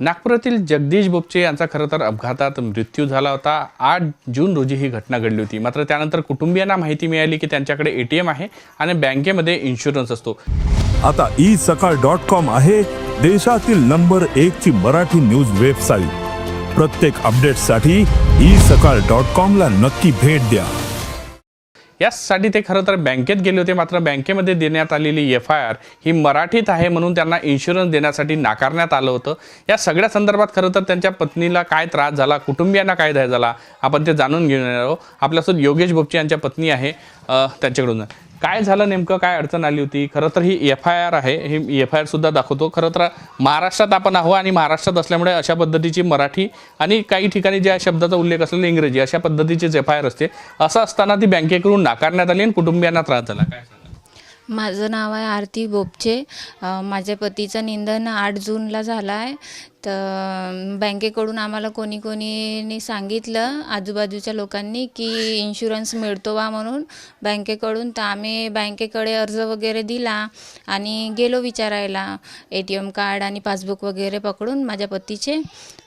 नागपुरातील जगदीश बोपचे यांचा खरं तर अपघातात मृत्यू झाला होता. आठ जून रोजी ही घटना घडली होती. मात्र त्यानंतर कुटुंबियांना माहिती मिळाली की त्यांच्याकडे ए टी एम आहे आणि बँकेमध्ये इन्शुरन्स असतो. आता ई सकाळ डॉट कॉम आहे देशातील नंबर एक ची मराठी न्यूज वेबसाईट. प्रत्येक अपडेटसाठी ई सकाळ डॉट कॉम ला नक्की भेट द्या. यासाठी ते खरं तर बँकेत गेले होते. मात्र बँकेमध्ये देण्यात आलेली एफ आय आर ही मराठीत आहे म्हणून त्यांना इन्शुरन्स देण्यासाठी नाकारण्यात आलं होतं. या सगळ्या संदर्भात खरं तर त्यांच्या पत्नीला काय त्रास झाला? कुटुंबियांना काय त्रास झाला? आपण ते जाणून घेऊन येणार आहोत. आपल्यासोबत योगेश बोपचे यांच्या पत्नी आहे त्यांच्याकडून. काय झालं नेमकं? काय अडचण आली होती? खरं तर ही एफ आय आर आहे. ही एफ आय आर सुद्धा दाखवतो. खरं तर महाराष्ट्रात आपण आहो आणि महाराष्ट्रात असल्यामुळे अशा पद्धतीची मराठी आणि काही ठिकाणी ज्या शब्दाचा उल्लेख असलेला इंग्रजी अशा पद्धतीचीच एफ आय आर असते. असं असताना ती बँकेकडून नाकारण्यात आली आणि कुटुंबियांना त्रास झाला. काय माझं नाव आहे आरती बोपचे माझ्या पतीचं निंदन आठ जूनला झालं आहे. तर बँकेकडून आम्हाला कोणी कोणीनी सांगितलं आजूबाजूच्या लोकांनी की इन्शुरन्स मिळतो बा म्हणून बँकेकडून. तर आम्ही बँकेकडे अर्ज वगैरे दिला आणि गेलो विचारायला. ए टी एम कार्ड आणि पासबुक वगैरे पकडून माझ्या पतीचे.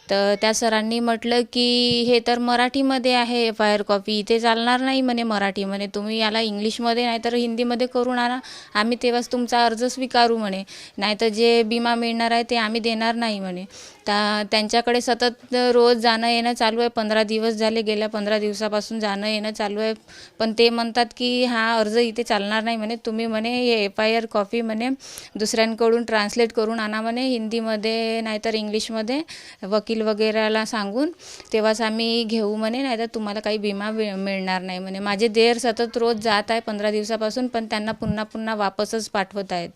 तर त्या सरांनी म्हटलं की हे तर मराठीमध्ये आहे एफ आय आर कॉपी. इथे चालणार नाही म्हणे मराठीमध्ये तुम्ही याला इंग्लिशमध्ये नाही तर हिंदीमध्ये करून आणा. आम्ही तेव्हाच तुमचा अर्ज स्वीकारू म्हणे. नाही तर जे बिमा मिळणार आहे ते आम्ही देणार नाही म्हणे. त्या त्यांच्याकडे सतत रोज जाणं येणं चालू आहे. पंधरा दिवस झाले गेल्या पंधरा दिवसापासून जाणं येणं चालू आहे. पण ते म्हणतात की हा अर्ज इथे चालणार नाही. म्हणे तुम्ही म्हणे हे एफ आय आर कॉपी म्हणे दुसऱ्यांकडून ट्रान्सलेट करून आणा म्हणे हिंदीमध्ये नाहीतर इंग्लिशमध्ये वकील वगैरेला सांगून. तेव्हाच आम्ही घेऊ म्हणे नाहीतर तुम्हाला काही विमा मिळ- मिळणार नाही. म्हणे माझे देर सतत रोज जात आहे पंधरा दिवसापासून पण त्यांना पुन्हा पुन्हा वापसच पाठवत आहेत.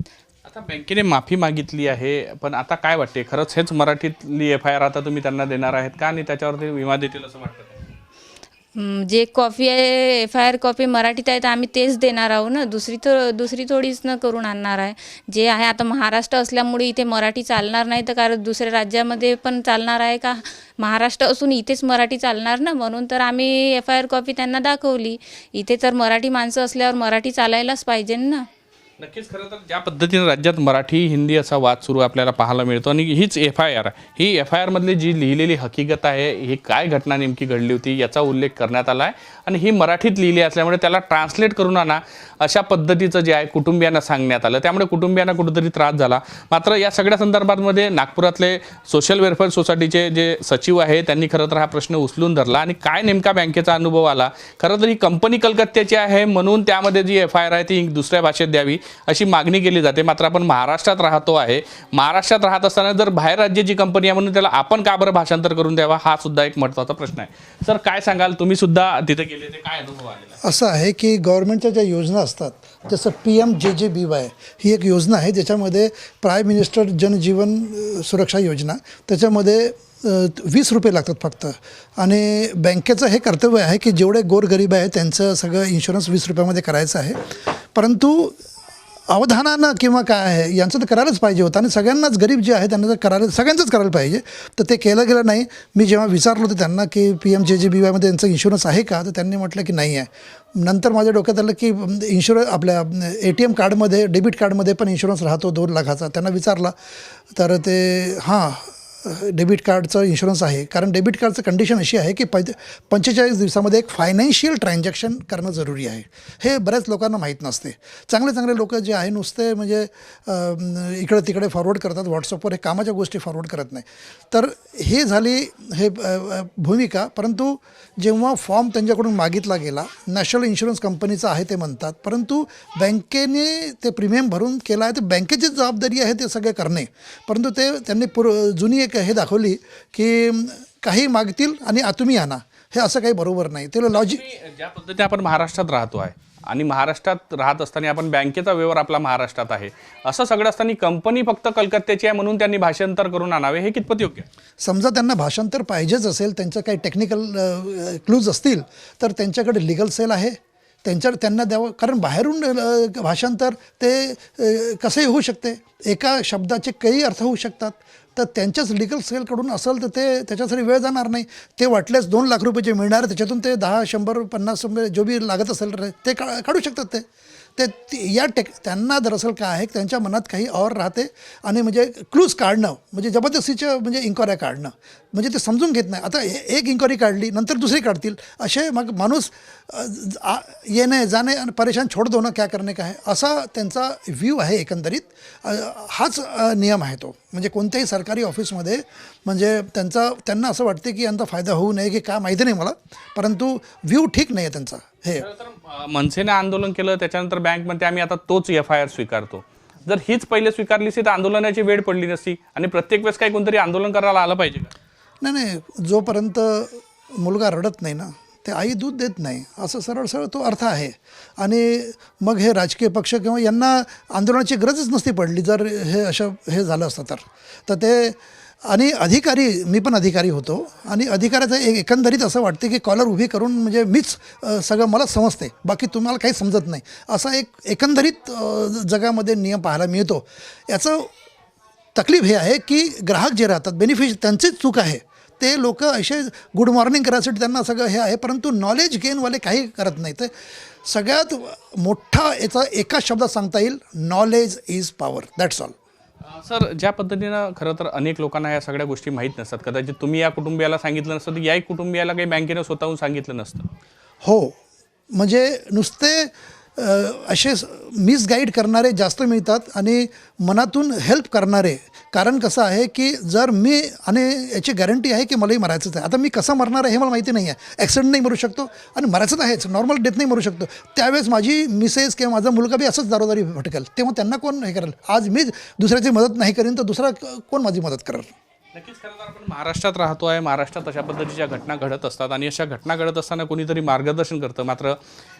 आता बँकेने माफी मागितली आहे पण आता काय वाटते खरंच हेच मराठीतली एफ आय आर आता तुम्ही त्यांना देणार आहेत का? आणि त्याच्यावरती विमा देतील असं वाटतं जे कॉपी आहे एफ आय आर कॉपी मराठीत आहे तर आम्ही तेच देणार आहोत ना? दुसरी तर दुसरी थोडीच न करून आणणार आहे. जे आहे आता महाराष्ट्र असल्यामुळे इथे मराठी चालणार नाही तर कारण दुसऱ्या राज्यामध्ये पण चालणार आहे का? महाराष्ट्र असून इथेच मराठी चालणार ना? म्हणून तर आम्ही एफ आय आर कॉपी त्यांना दाखवली. इथे तर मराठी माणसं असल्यावर मराठी चालायलाच पाहिजे ना? नक्कीच खरं तर ज्या पद्धतीने राज्यात मराठी हिंदी असा वाद सुरू आपल्याला पाहायला मिळतो आणि हीच एफ आय आर. ही एफ आय आरमधली जी लिहिलेली हकीकत आहे ही काय घटना नेमकी घडली होती याचा उल्लेख करण्यात आला आहे आणि ही मराठीत लिहिली असल्यामुळे त्याला ट्रान्सलेट करून आणा अशा पद्धतीचं जे आहे कुटुंबियांना सांगण्यात आलं. त्यामुळे कुटुंबियांना कुठेतरी त्रास झाला. मात्र या सगळ्या संदर्भामध्ये नागपुरातले सोशल वेलफेअर सोसायटीचे जे सचिव आहे त्यांनी खरं तर हा प्रश्न उचलून धरला. आणि काय नेमका बँकेचा अनुभव आला? खरं तर ही कंपनी कलकत्त्याची आहे म्हणून त्यामध्ये जी एफ आय आर आहे ती दुसऱ्या भाषेत द्यावी. अशी मागणी केली जाते. मात्र आपण महाराष्ट्रात राहतो आहे. महाराष्ट्रात राहत असताना जर बाहेर राज्याची कंपनी आहे म्हणून त्याला आपण का बरं भाषांतर करून द्यावा? हा सुद्धा एक महत्त्वाचा प्रश्न आहे. सर काय सांगाल? तुम्ही सुद्धा तिथे गेले ते काय अनुभव आलेला असं आहे की गव्हर्नमेंटच्या ज्या योजना असतात जसं पी एम जे जे बी वाय ही एक योजना आहे ज्याच्यामध्ये प्राईम मिनिस्टर जनजीवन सुरक्षा योजना त्याच्यामध्ये वीस रुपये लागतात फक्त. आणि बँकेचं हे कर्तव्य आहे की जेवढे गोरगरीब आहे त्यांचं सगळं इन्शुरन्स वीस रुपयामध्ये करायचं आहे. परंतु अवधानानं किंवा काय आहे यांचं तर करायलाच पाहिजे होतं. आणि सगळ्यांनाच गरीब जे आहे त्यांना तर करायला सगळ्यांचंच करायला पाहिजे. तर ते केलं गेलं नाही. मी जेव्हा विचारलं होतं त्यांना की पी एम जे जे बी वायमध्ये यांचं इन्शुरन्स आहे का? तर त्यांनी म्हटलं की नाही आहे. नंतर माझ्या डोक्यात आलं की इन्शुरन्स आपल्या ए टी एम कार्डमध्ये डेबिट कार्डमध्ये पण इन्शुरन्स राहतो दोन लाखाचा. त्यांना विचारला. तर ते हां डेबिट कार्डचं इन्शुरन्स आहे. कारण डेबिट कार्डचं कंडिशन अशी आहे की पंच पंचेचाळीस दिवसामध्ये एक फायनान्शियल ट्रान्झॅक्शन करणं जरुरी आहे. हे बऱ्याच लोकांना माहीत नसते. चांगले चांगले लोक जे आहे नुसते म्हणजे इकडे तिकडे फॉरवर्ड करतात. व्हॉट्सअपवर हे कामाच्या गोष्टी फॉरवर्ड करत नाही. तर हे झाली हे भूमिका. परंतु जेव्हा फॉर्म त्यांच्याकडून मागितला गेला नॅशनल इन्शुरन्स कंपनीचा आहे ते म्हणतात. परंतु बँकेने ते प्रीमियम भरून केला आहे. ते बँकेची जबाबदारी आहे ते सगळे करणे. परंतु ते त्यांनी पूर्व जुनी एक हे दाखवली की काही मागतील आणि तुम्ही आणा. हे असं काही बरोबर नाही. ते लॉजिक ज्या पद्धतीने आपण महाराष्ट्रात राहतो आहे आणि महाराष्ट्रात राहत असताना आपण बँकेचा व्यवहार आपला महाराष्ट्रात आहे असं सगळं असताना कंपनी फक्त कलकत्त्याची आहे म्हणून त्यांनी भाषांतर करून आणावे हे कितपत योग्य आहे? समजा त्यांना भाषांतर पाहिजेच असेल त्यांचं काही टेक्निकल क्लूज असतील तर त्यांच्याकडे लिगल सेल आहे. त्यांच्या त्यांना द्यावं. कारण बाहेरून भाषांतर ते कसंही होऊ शकते. एका शब्दाचे काही अर्थ होऊ शकतात. तर त्यांच्याच लिगल सेलकडून असेल तर ते त्याच्यासाठी वेळ जाणार नाही. ते वाटल्यास दोन लाख रुपये जे मिळणार त्याच्यातून ते दहा शंभर पन्नास जो बी लागत असेल रे, ते का काढू शकतात ते. ते या टेक त्यांना दरअसल काय आहे त्यांच्या मनात काही और राहते आणि म्हणजे क्लूज काढणं म्हणजे जबरदस्तीच्या म्हणजे इन्क्वायऱ्या काढणं म्हणजे ते समजून घेत नाही. आता एक इन्क्वायरी काढली नंतर दुसरी काढतील. असे मग माणूस येणे जाणे आणि परेशान छोड दो ना क्या करणे काय असा त्यांचा व्ह्यू आहे एकंदरीत. हाच नियम आहे तो. म्हणजे कोणत्याही सरकारी ऑफिसमध्ये म्हणजे त्यांचा त्यांना असं वाटते की यांचा फायदा होऊ नये की काय माहिती नाही मला. परंतु व्ह्यू ठीक नाही आहे त्यांचा. हे. मनसेने आंदोलन केलं त्याच्यानंतर बँक म्हणते आम्ही आता तोच एफ आय आर स्वीकारतो. जर हीच पहिले स्वीकारली असती तर आंदोलनाची वेळ पडली नसती. आणि प्रत्येक वेळेस काही कोणतरी आंदोलन करायला आलं पाहिजे का? नाही नाही. जोपर्यंत मुलगा रडत नाही ना ते आई दूध देत नाही. असं सरळ सरळ तो अर्थ आहे. आणि मग हे राजकीय पक्ष किंवा यांना आंदोलनाची गरजच नसती पडली. जर हे असं हे झालं असतं तर. तर ते आणि अधिकारी मी पण अधिकारी होतो. आणि अधिकाऱ्याचं एक एकंदरीत असं वाटते की कॉलर उभी करून म्हणजे मीच सगळं मला समजते. बाकी तुम्हाला काही समजत नाही. असा एक एकंदरीत जगामध्ये नियम पाहायला मिळतो. याचं तकलीफ हे आहे की ग्राहक जे राहतात बेनिफिश त्यांचीच चूक आहे. ते लोक असे गुड मॉर्निंग करायसाठी त्यांना सगळं हे आहे परंतु नॉलेज गेनवाले काही करत नाही ते सगळ्यात मोठा याचा एका शब्दात सांगता येईल knowledge is power that's all sir ज्या पद्धतीनं खरं तर अनेक लोकांना या सगळ्या गोष्टी माहीत नसतात. कदाचित तुम्ही या कुटुंबियाला सांगितलं नसतं तर याही कुटुंबियाला काही बँकेनं स्वतःहून सांगितलं नसतं. हो. म्हणजे नुसते असे मिसगाईड करणारे जास्त मिळतात आणि मनातून हेल्प करणारे कारण कसं आहे की जर मी आणि याची गॅरंटी आहे की मलाही मरायचंच आहे. आता मी कसं मरणार आहे हे मला माहिती नाही आहे ॲक्सिडेंट नाही मरू शकतो आणि मरायचं तर आहेच. नॉर्मल डेथ नाही मरू शकतो. त्यावेळेस माझी मिसेस किंवा माझा मुलगा बी असंच दारोदारी भटकेल. तेव्हा त्यांना कोण हे करेल? आज मी दुसऱ्याची मदत नाही करेन तर दुसरा कोण माझी मदत करेल? नक्कीच आपण महाराष्ट्रात राहतो आहे महाराष्ट्रात अशा पद्धतीच्या घटना घडत असतात आणि अशा घटना घडत असताना कोणीतरी मार्गदर्शन करतं. मात्र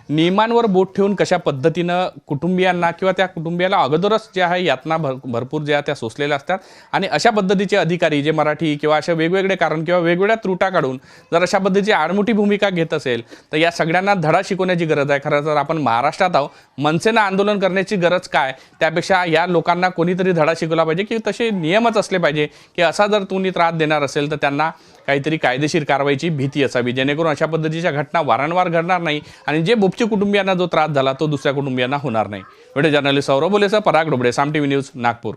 नियमांवर बोट ठेवून कशा पद्धतीनं कुटुंबियांना किंवा त्या कुटुंबियाला अगोदरच ज्या आहे यातना भर भरपूर ज्या त्या सोसलेल्या असतात. आणि अशा पद्धतीचे अधिकारी जे मराठी किंवा अशा वेगवेगळे कारण किंवा वेगवेगळ्या त्रुटा काढून जर अशा पद्धतीची आडमोठी भूमिका घेत असेल तर या सगळ्यांना धडा शिकवण्याची गरज आहे. खरं तर आपण महाराष्ट्रात आहोत. मनसेनं आंदोलन करण्याची गरज काय? त्यापेक्षा या लोकांना कोणीतरी धडा शिकवला पाहिजे की तसे नियमच असले पाहिजे की असा जर तुम्ही त्रास देणार असेल तर त्यांना काहीतरी कायदेशीर कारवाईची भीती असावी. जेणेकरून अशा पद्धतीच्या घटना वारंवार घडणार नाही. आणि जे बुपची कुटुंबियांना जो त्रास झाला तो दुसऱ्या कुटुंबियांना होणार नाही. Video journalist Saurabh Bolesa Parag Dobde Saam T V news Nagpur.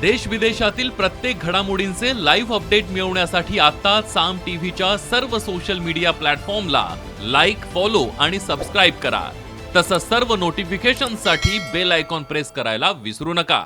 देश विदेशातील प्रत्येक घडामोडींचे लाईव्ह अपडेट मिळवण्यासाठी आता साम टीव्हीच्या सर्व सोशल मीडिया प्लॅटफॉर्मला लाईक फॉलो आणि सबस्क्राईब करा. तसंच सर्व नोटिफिकेशनसाठी बेल आयकॉन प्रेस करायला विसरू नका.